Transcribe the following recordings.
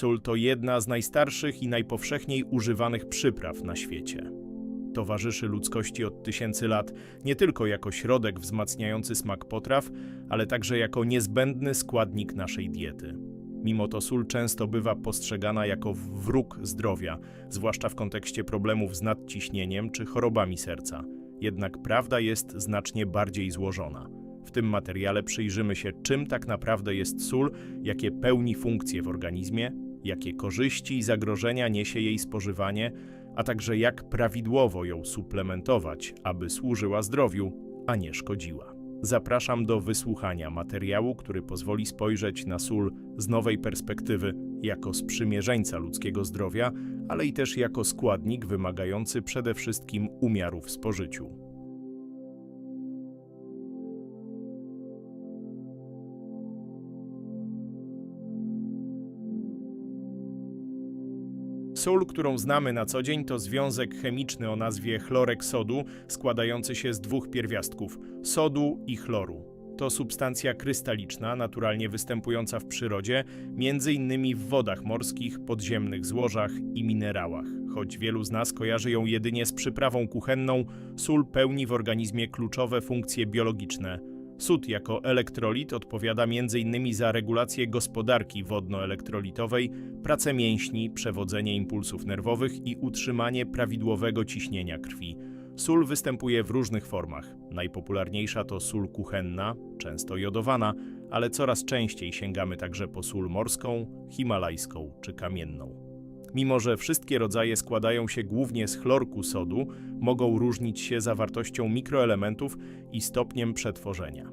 Sól to jedna z najstarszych i najpowszechniej używanych przypraw na świecie. Towarzyszy ludzkości od tysięcy lat nie tylko jako środek wzmacniający smak potraw, ale także jako niezbędny składnik naszej diety. Mimo to sól często bywa postrzegana jako wróg zdrowia, zwłaszcza w kontekście problemów z nadciśnieniem czy chorobami serca. Jednak prawda jest znacznie bardziej złożona. W tym materiale przyjrzymy się, czym tak naprawdę jest sól, jakie pełni funkcje w organizmie, jakie korzyści i zagrożenia niesie jej spożywanie, a także jak prawidłowo ją suplementować, aby służyła zdrowiu, a nie szkodziła. Zapraszam do wysłuchania materiału, który pozwoli spojrzeć na sól z nowej perspektywy, jako sprzymierzeńca ludzkiego zdrowia, ale i też jako składnik wymagający przede wszystkim umiaru w spożyciu. Sól, którą znamy na co dzień, to związek chemiczny o nazwie chlorek sodu, składający się z dwóch pierwiastków sodu i chloru. To substancja krystaliczna, naturalnie występująca w przyrodzie, między innymi w wodach morskich, podziemnych złożach i minerałach. Choć wielu z nas kojarzy ją jedynie z przyprawą kuchenną, sól pełni w organizmie kluczowe funkcje biologiczne – Sód jako elektrolit odpowiada m.in. za regulację gospodarki wodnoelektrolitowej, pracę mięśni, przewodzenie impulsów nerwowych i utrzymanie prawidłowego ciśnienia krwi. Sól występuje w różnych formach. Najpopularniejsza to sól kuchenna, często jodowana, ale coraz częściej sięgamy także po sól morską, himalajską czy kamienną. Mimo, że wszystkie rodzaje składają się głównie z chlorku sodu, mogą różnić się zawartością mikroelementów i stopniem przetworzenia.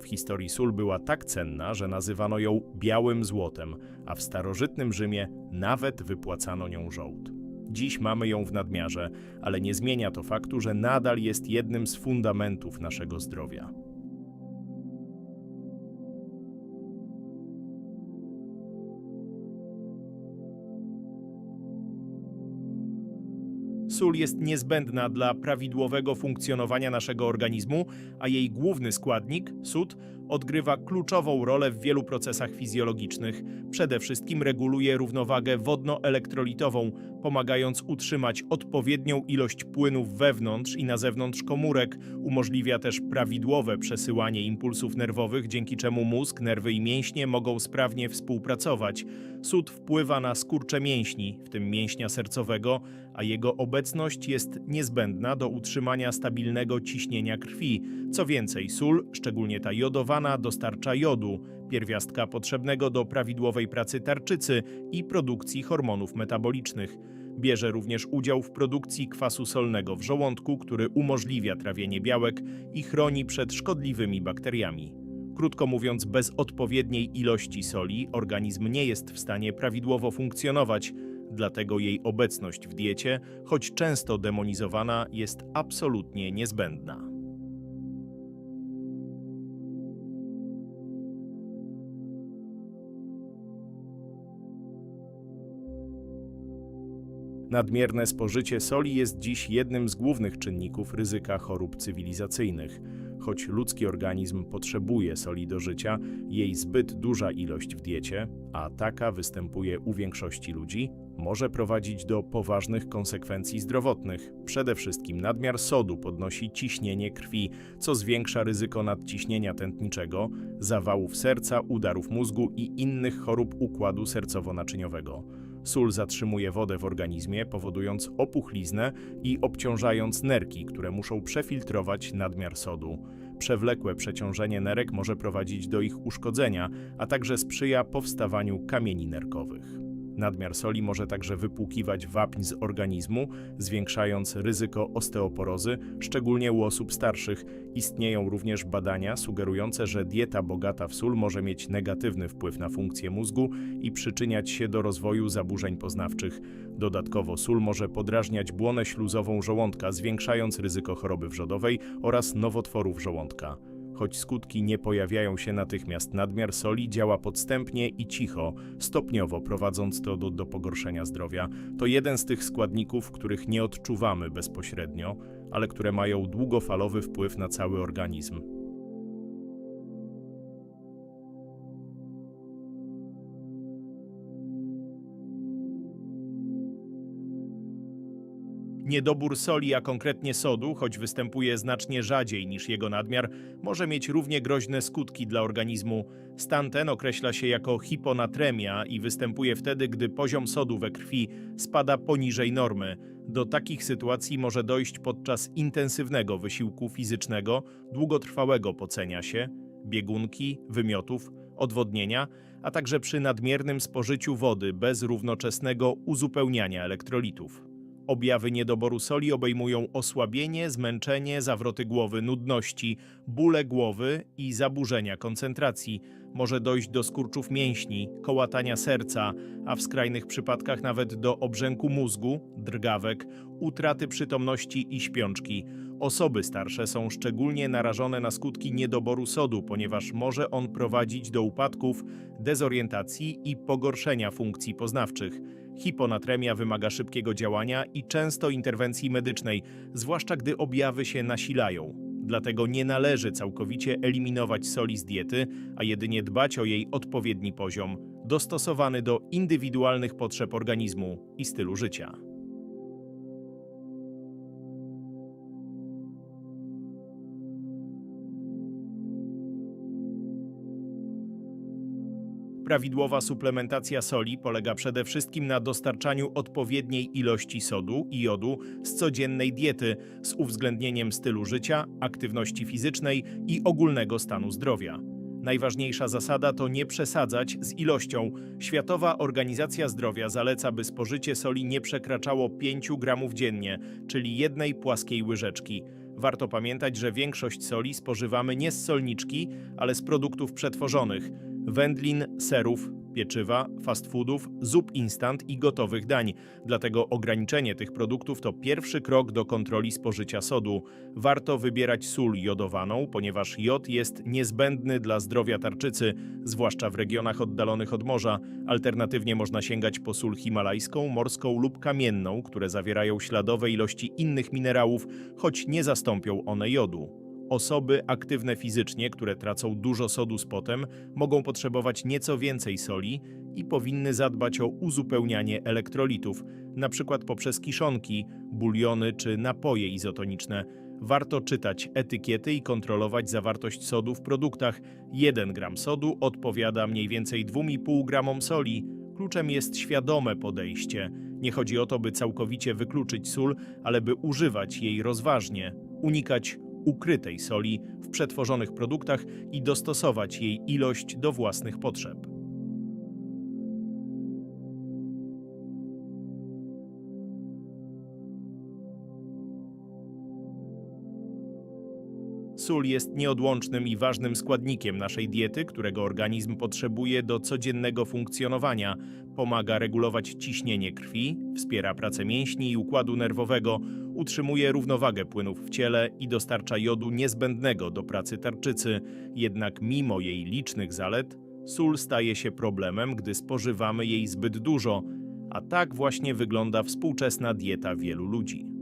W historii sól była tak cenna, że nazywano ją białym złotem, a w starożytnym Rzymie nawet wypłacano nią żołd. Dziś mamy ją w nadmiarze, ale nie zmienia to faktu, że nadal jest jednym z fundamentów naszego zdrowia. Sól jest niezbędna dla prawidłowego funkcjonowania naszego organizmu, a jej główny składnik, sód, odgrywa kluczową rolę w wielu procesach fizjologicznych. Przede wszystkim reguluje równowagę wodno-elektrolitową, pomagając utrzymać odpowiednią ilość płynów wewnątrz i na zewnątrz komórek. Umożliwia też prawidłowe przesyłanie impulsów nerwowych, dzięki czemu mózg, nerwy i mięśnie mogą sprawnie współpracować. Sód wpływa na skurcze mięśni, w tym mięśnia sercowego, a jego obecność jest niezbędna do utrzymania stabilnego ciśnienia krwi. Co więcej, sól, szczególnie ta dostarcza jodu, pierwiastka potrzebnego do prawidłowej pracy tarczycy i produkcji hormonów metabolicznych. Bierze również udział w produkcji kwasu solnego w żołądku, który umożliwia trawienie białek i chroni przed szkodliwymi bakteriami. Krótko mówiąc, bez odpowiedniej ilości soli organizm nie jest w stanie prawidłowo funkcjonować, dlatego jej obecność w diecie, choć często demonizowana, jest absolutnie niezbędna. Nadmierne spożycie soli jest dziś jednym z głównych czynników ryzyka chorób cywilizacyjnych. Choć ludzki organizm potrzebuje soli do życia, jej zbyt duża ilość w diecie, a taka występuje u większości ludzi, może prowadzić do poważnych konsekwencji zdrowotnych. Przede wszystkim nadmiar sodu podnosi ciśnienie krwi, co zwiększa ryzyko nadciśnienia tętniczego, zawałów serca, udarów mózgu i innych chorób układu sercowo-naczyniowego. Sól zatrzymuje wodę w organizmie, powodując opuchliznę i obciążając nerki, które muszą przefiltrować nadmiar sodu. Przewlekłe przeciążenie nerek może prowadzić do ich uszkodzenia, a także sprzyja powstawaniu kamieni nerkowych. Nadmiar soli może także wypłukiwać wapń z organizmu, zwiększając ryzyko osteoporozy, szczególnie u osób starszych. Istnieją również badania sugerujące, że dieta bogata w sól może mieć negatywny wpływ na funkcję mózgu i przyczyniać się do rozwoju zaburzeń poznawczych. Dodatkowo sól może podrażniać błonę śluzową żołądka, zwiększając ryzyko choroby wrzodowej oraz nowotworów żołądka. Choć skutki nie pojawiają się natychmiast, nadmiar soli działa podstępnie i cicho, stopniowo prowadząc to do, do pogorszenia zdrowia. To jeden z tych składników, których nie odczuwamy bezpośrednio, ale które mają długofalowy wpływ na cały organizm. Niedobór soli, a konkretnie sodu, choć występuje znacznie rzadziej niż jego nadmiar, może mieć równie groźne skutki dla organizmu. Stan ten określa się jako hiponatremia i występuje wtedy, gdy poziom sodu we krwi spada poniżej normy. Do takich sytuacji może dojść podczas intensywnego wysiłku fizycznego, długotrwałego pocenia się, biegunki, wymiotów, odwodnienia, a także przy nadmiernym spożyciu wody bez równoczesnego uzupełniania elektrolitów. Objawy niedoboru soli obejmują osłabienie, zmęczenie, zawroty głowy, nudności, bóle głowy i zaburzenia koncentracji. Może dojść do skurczów mięśni, kołatania serca, a w skrajnych przypadkach nawet do obrzęku mózgu, drgawek, utraty przytomności i śpiączki. Osoby starsze są szczególnie narażone na skutki niedoboru sodu, ponieważ może on prowadzić do upadków, dezorientacji i pogorszenia funkcji poznawczych. Hiponatremia wymaga szybkiego działania i często interwencji medycznej, zwłaszcza gdy objawy się nasilają. Dlatego nie należy całkowicie eliminować soli z diety, a jedynie dbać o jej odpowiedni poziom, dostosowany do indywidualnych potrzeb organizmu i stylu życia. Prawidłowa suplementacja soli polega przede wszystkim na dostarczaniu odpowiedniej ilości sodu i jodu z codziennej diety z uwzględnieniem stylu życia, aktywności fizycznej i ogólnego stanu zdrowia. Najważniejsza zasada to nie przesadzać z ilością. Światowa Organizacja Zdrowia zaleca, by spożycie soli nie przekraczało 5 gramów dziennie, czyli jednej płaskiej łyżeczki. Warto pamiętać, że większość soli spożywamy nie z solniczki, ale z produktów przetworzonych wędlin, serów, pieczywa, fast foodów, zup instant i gotowych dań. Dlatego ograniczenie tych produktów to pierwszy krok do kontroli spożycia sodu. Warto wybierać sól jodowaną, ponieważ jod jest niezbędny dla zdrowia tarczycy, zwłaszcza w regionach oddalonych od morza. Alternatywnie można sięgać po sól himalajską, morską lub kamienną, które zawierają śladowe ilości innych minerałów, choć nie zastąpią one jodu. Osoby aktywne fizycznie, które tracą dużo sodu z potem, mogą potrzebować nieco więcej soli i powinny zadbać o uzupełnianie elektrolitów, np. poprzez kiszonki, buliony czy napoje izotoniczne. Warto czytać etykiety i kontrolować zawartość sodu w produktach. 1 gram sodu odpowiada mniej więcej 2,5 gramom soli. Kluczem jest świadome podejście. Nie chodzi o to, by całkowicie wykluczyć sól, ale by używać jej rozważnie, unikać ukrytej soli w przetworzonych produktach i dostosować jej ilość do własnych potrzeb. Sól jest nieodłącznym i ważnym składnikiem naszej diety, którego organizm potrzebuje do codziennego funkcjonowania. Pomaga regulować ciśnienie krwi, wspiera pracę mięśni i układu nerwowego, utrzymuje równowagę płynów w ciele i dostarcza jodu niezbędnego do pracy tarczycy. Jednak mimo jej licznych zalet, sól staje się problemem, gdy spożywamy jej zbyt dużo, a tak właśnie wygląda współczesna dieta wielu ludzi.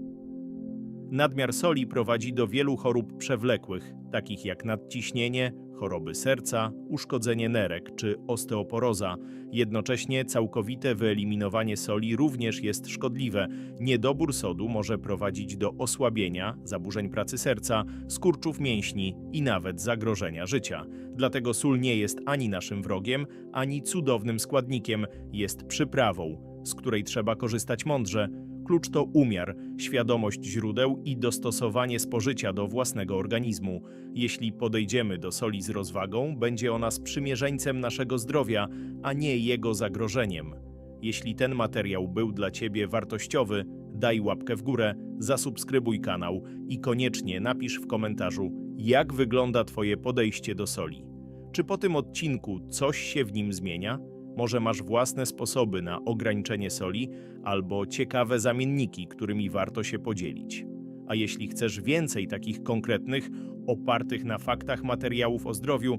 Nadmiar soli prowadzi do wielu chorób przewlekłych, takich jak nadciśnienie, choroby serca, uszkodzenie nerek czy osteoporoza. Jednocześnie całkowite wyeliminowanie soli również jest szkodliwe. Niedobór sodu może prowadzić do osłabienia, zaburzeń pracy serca, skurczów mięśni i nawet zagrożenia życia. Dlatego sól nie jest ani naszym wrogiem, ani cudownym składnikiem, jest przyprawą, z której trzeba korzystać mądrze. Klucz to umiar, świadomość źródeł i dostosowanie spożycia do własnego organizmu. Jeśli podejdziemy do soli z rozwagą, będzie ona sprzymierzeńcem naszego zdrowia, a nie jego zagrożeniem. Jeśli ten materiał był dla Ciebie wartościowy, daj łapkę w górę, zasubskrybuj kanał i koniecznie napisz w komentarzu, jak wygląda Twoje podejście do soli. Czy po tym odcinku coś się w nim zmienia? Może masz własne sposoby na ograniczenie soli albo ciekawe zamienniki, którymi warto się podzielić. A jeśli chcesz więcej takich konkretnych, opartych na faktach materiałów o zdrowiu,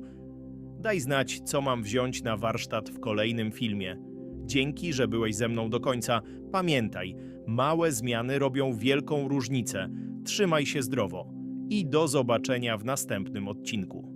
daj znać, co mam wziąć na warsztat w kolejnym filmie. Dzięki, że byłeś ze mną do końca. Pamiętaj, małe zmiany robią wielką różnicę. Trzymaj się zdrowo i do zobaczenia w następnym odcinku.